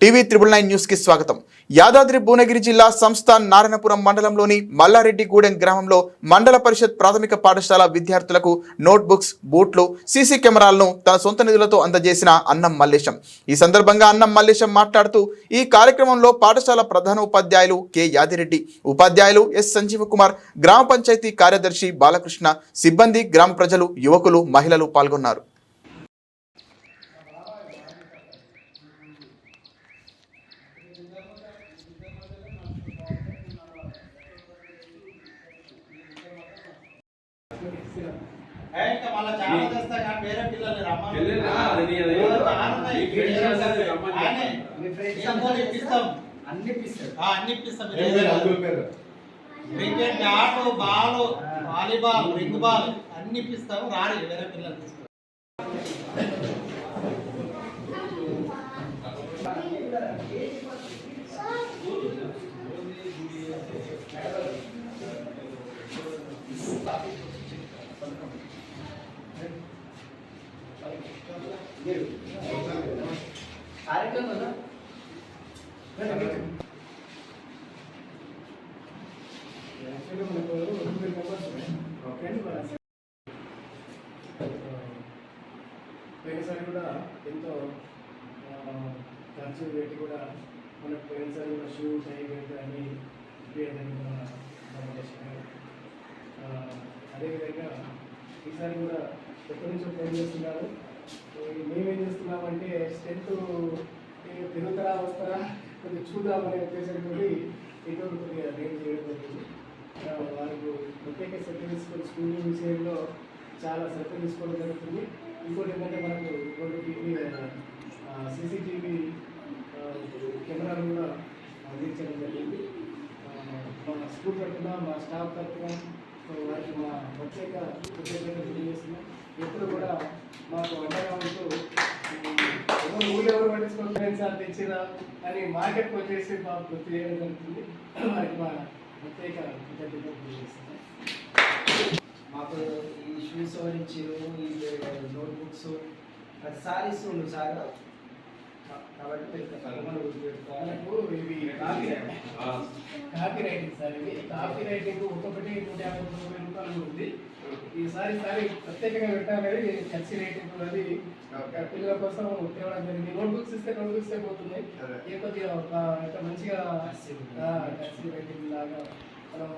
TV triple nine న్యూస్కి స్వాగతం. యాదాద్రి భువనగిరి జిల్లా సంస్థాన్ నారాయణపురం మండలంలోని మల్లారెడ్డిగూడెం గ్రామంలో మండల పరిషత్ ప్రాథమిక పాఠశాల విద్యార్థులకు నోట్బుక్స్ బూట్లు సీసీ కెమెరాలను తన సొంత నిధులతో అందజేసిన అన్నం మల్లేశం. ఈ సందర్భంగా అన్నం మల్లేశం మాట్లాడుతూ ఈ కార్యక్రమంలో పాఠశాల ప్రధాన ఉపాధ్యాయులు కె. యాదిరెడ్డి ఉపాధ్యాయులు ఎస్. సంజీవ కుమార్ గ్రామ పంచాయతీ కార్యదర్శి బాలకృష్ణ సిబ్బంది గ్రామ ప్రజలు యువకులు మహిళలు పాల్గొన్నారు ఏ, ఇంకా మళ్ళా చాలా తెస్తా కానీ వేరే పిల్లలు రమ్మని. పిల్లలు అది నీ అది. ఓ, చాలా ఉన్నాయి. ఈ ఫ్రెండ్స్ అందరినీ రమ్మని ఆయనే. చెప్పండి. మీ ఫ్రెండ్స్ ఇస్తాం కూడా ఇప్పిస్తాం. అన్ని ఇప్పిస్తారు ఆ, అన్ని ఇప్పిస్తాం. Cricket bat ball volleyball ring ball అన్ని ఇప్పిస్తాము రాడు వేరే పిల్లలు తీసుకో పోయినసారి కూడా ఎంతో ఖర్చు పెట్టి కూడా మనకు పోయినసారి కూడా షూ టై బెల్ట్ అన్ని ఇప్పించడానికి అదేవిధంగా ఈసారి కూడా ఎప్పటి నుంచో ఫోన్ చేస్తున్నారు. మేమేం చేస్తున్నామంటే స్ట్రెంత్ తిరుగుతారా వస్తారా కొద్దిగా చూద్దామనే ఉద్దేశంతో ఇటువంటి కొద్దిగా నేను చేయడం జరిగింది. వారికి ప్రత్యేక శ్రద్ధ తీసుకొని స్కూల్ విషయంలో చాలా శ్రద్ధ తీసుకోవడం జరుగుతుంది. ఇంకోటి ఏంటంటే మనకు ఇంకోటి సీసీటీవీ కెమెరాలు కూడా అందించడం జరిగింది. మా స్కూల్ తరఫున మా స్టాఫ్ తరఫున వారికి మా ప్రత్యేక ప్రత్యేకంగా తెలియజేస్తున్నాం. ఎప్పుడు కూడా మాకు అండగా ఉంటూ ఎవరు ఊళ్ళో ఎవరు పట్టించుకోవాలి సార్ తెచ్చినా అని మార్కెట్కి వచ్చేసి మాకు గుర్తు చేయడం జరుగుతుంది. వారికి మా ప్రత్యేక కృతజ్ఞతలు తెలియజేస్తున్నాం మాకు ఈ షూస్ గురించి ఈ నోట్బుక్స్ ప్రతిసారి ఇస్తుండు సార్. కాబట్టి తప్పకుండా గుర్తుపెట్టుకోవాలి ఇవి కాపీ కాపీ రైటింగ్ సార్ ఇవి కాపీ రైటింగ్ ఒక్కొక్కటి నూట యాభై ముప్పై రూపాయలు ఉంది. ఈసారి సారి ప్రత్యేకంగా పెట్టాలని ఖర్చు రేటింగ్ అది పిల్లల కోసం తేవడం జరిగింది. నోట్ బుక్స్ ఇస్తే నోట్ బుక్స్ అయిపోతున్నాయి ఏ కొద్దిగా ఒక ఒక మంచిగా రేటింగ్ లాగా మనం